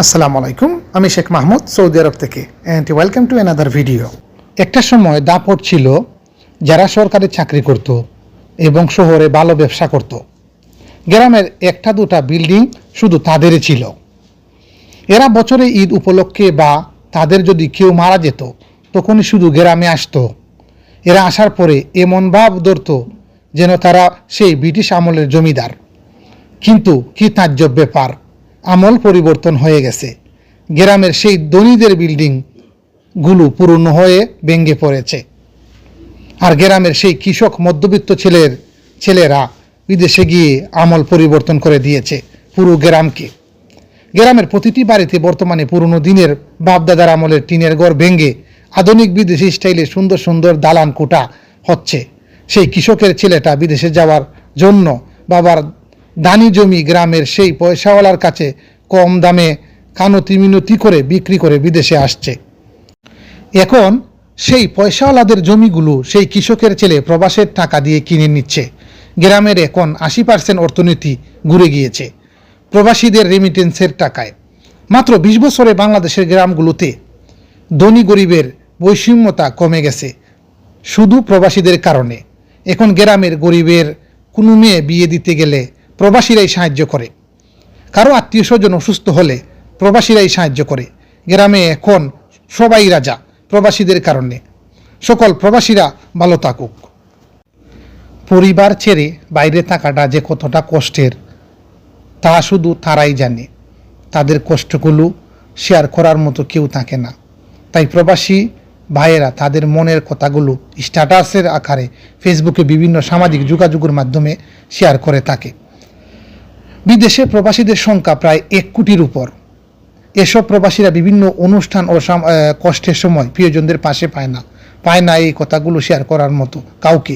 আসসালামু আলাইকুম, আমি শেখ মাহমুদ, সৌদি আরব থেকে and welcome to another video একটা সময় দাপট ছিল, যারা সরকারি চাকরি করত এবং শহরে ভালো ব্যবসা করত। গ্রামের একটা দুটা বিল্ডিং শুধু তাদেরই ছিল। এরা বছরে ঈদ উপলক্ষে বা তাদের যদি কেউ মারা যেত, তখনই শুধু গ্রামে আসতো। এরা আসার পরে এমন ভাব ধরত যেন তারা সেই ব্রিটিশ আমলের জমিদার। কিন্তু কি তাজ্জব ব্যাপার আমল পরিবর্তন হয়ে গেছে। গ্রামের সেই ধনীদের বিল্ডিংগুলো পুরনো হয়ে ভেঙে পড়েছে। আর গ্রামের সেই কৃষক মধ্যবিত্ত ছেলের, ছেলেরা বিদেশে গিয়ে আমল পরিবর্তন করে দিয়েছে পুরো গ্রামকে। গ্রামের প্রতিটি বাড়িতে বর্তমানে পুরনো দিনের বাপদাদার আমলের টিনের ঘর ভেঙে আধুনিক বিদেশি স্টাইলে সুন্দর সুন্দর দালান কোটা হচ্ছে। সেই কৃষকের ছেলেটা বিদেশে যাওয়ার জন্য বাবার দানি জমি গ্রামের সেই পয়সাওয়ালার কাছে কম দামে কানতি মিনতি করে বিক্রি করে বিদেশে আসছে। এখন সেই পয়সাওয়ালাদের জমিগুলো সেই কৃষকের ছেলে প্রবাসের টাকা দিয়ে কিনে নিচ্ছে। গ্রামের এখন আশি পার্সেন্ট অর্থনীতি ঘুরে গিয়েছে প্রবাসীদের রেমিটেন্সের টাকায়। মাত্র বিশ বছরে বাংলাদেশের গ্রামগুলোতে ধনী গরিবের বৈষম্যতা কমে গেছে শুধু প্রবাসীদের কারণে। এখন গ্রামের গরিবের কোনো মেয়ে বিয়ে দিতে গেলে প্রবাসীরাই সাহায্য করে। কারও আত্মীয় স্বজন অসুস্থ হলে প্রবাসীরাই সাহায্য করে। গ্রামে এখন সবাই রাজা প্রবাসীদের কারণে। সকল প্রবাসীরা ভালো থাকুক। পরিবার ছেড়ে বাইরে থাকাটা যে কতটা কষ্টের, তা শুধু তারাই জানে। তাদের কষ্টগুলো শেয়ার করার মতো কেউ থাকে না। তাই প্রবাসী ভাইয়েরা তাদের মনের কথাগুলো স্ট্যাটাসের আকারে ফেসবুকে বিভিন্ন সামাজিক যোগাযোগের মাধ্যমে শেয়ার করে থাকে। বিদেশে প্রবাসীদের সংখ্যা প্রায় এক কোটির উপর। এসব প্রবাসীরা বিভিন্ন অনুষ্ঠান ও কষ্টের সময় প্রিয়জনদের পাশে পায় না। পায় না এই কথাগুলো শেয়ার করার মতো কাউকে।